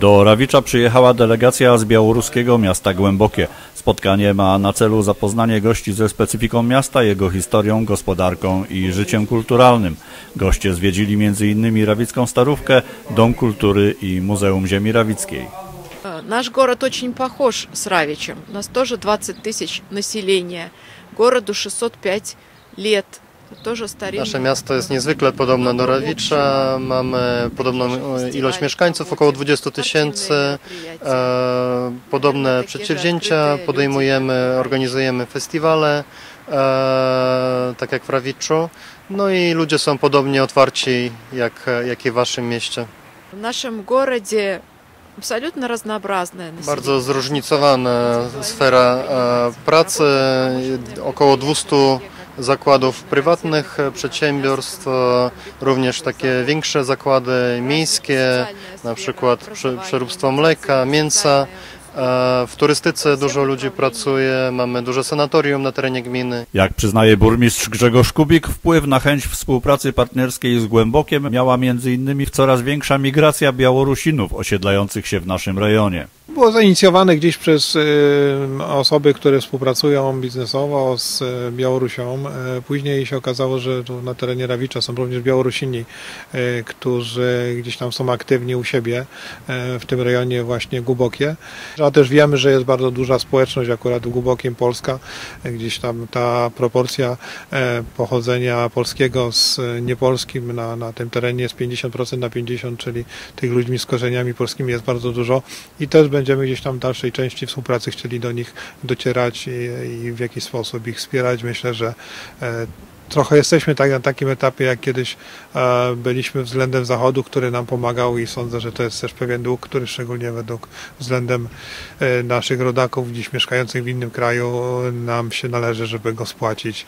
Do Rawicza przyjechała delegacja z białoruskiego miasta Głębokie. Spotkanie ma na celu zapoznanie gości ze specyfiką miasta, jego historią, gospodarką i życiem kulturalnym. Goście zwiedzili m.in. Rawicką Starówkę, Dom Kultury i Muzeum Ziemi Rawickiej. Э, Наш город очень похож с Равичем. У нас тоже 20 тысяч населения. Городу 605 лет. Тоже старинный. Nasze miasto jest niezwykle podobne do Rawicza. Mamy podobną e, ilość mieszkańców, około 20 tysięcy. E, Podobne przedsięwzięcia podejmujemy, organizujemy festiwale, e, tak jak w Rawiczu. No i ludzie są podobnie otwarci jak, jak i w waszym mieście. В нашем городе абсолютно разнообразное население. Bardzo zróżnicowana sfera e, pracy, około 200 zakładów prywatnych, e, przedsiębiorstw, e, również takie większe zakłady miejskie, na przykład prze- przeróbstwo mleka, mięsa. E, W turystyce dużo ludzi pracuje, mamy duże sanatorium na terenie gminy. Jak przyznaje burmistrz Grzegorz Kubik, wpływ na chęć współpracy partnerskiej z Głębokiem miała m.in. coraz większa migracja Białorusinów osiedlających się w naszym rejonie. Było zainicjowane gdzieś przez e, osoby, które współpracują biznesowo z e, Białorusią. E, Później się okazało, że tu na terenie Rawicza są również Białorusini, którzy gdzieś tam są aktywni u siebie w tym rejonie właśnie Głębokie. A też wiemy, że jest bardzo duża społeczność akurat w Głębokiem Polska. Gdzieś tam ta proporcja pochodzenia polskiego z niepolskim na, na tym terenie jest 50% na 50%, czyli tych ludźmi z korzeniami polskimi jest bardzo dużo i też będziemy gdzieś tam w dalszej części współpracy chcieli do nich docierać i, i w jakiś sposób ich wspierać. Myślę, że e, trochę jesteśmy tak, na takim etapie, jak kiedyś e, byliśmy względem Zachodu, który nam pomagał i sądzę, że to jest też pewien dług, który szczególnie według względem e, naszych rodaków dziś mieszkających w innym kraju nam się należy, żeby go spłacić.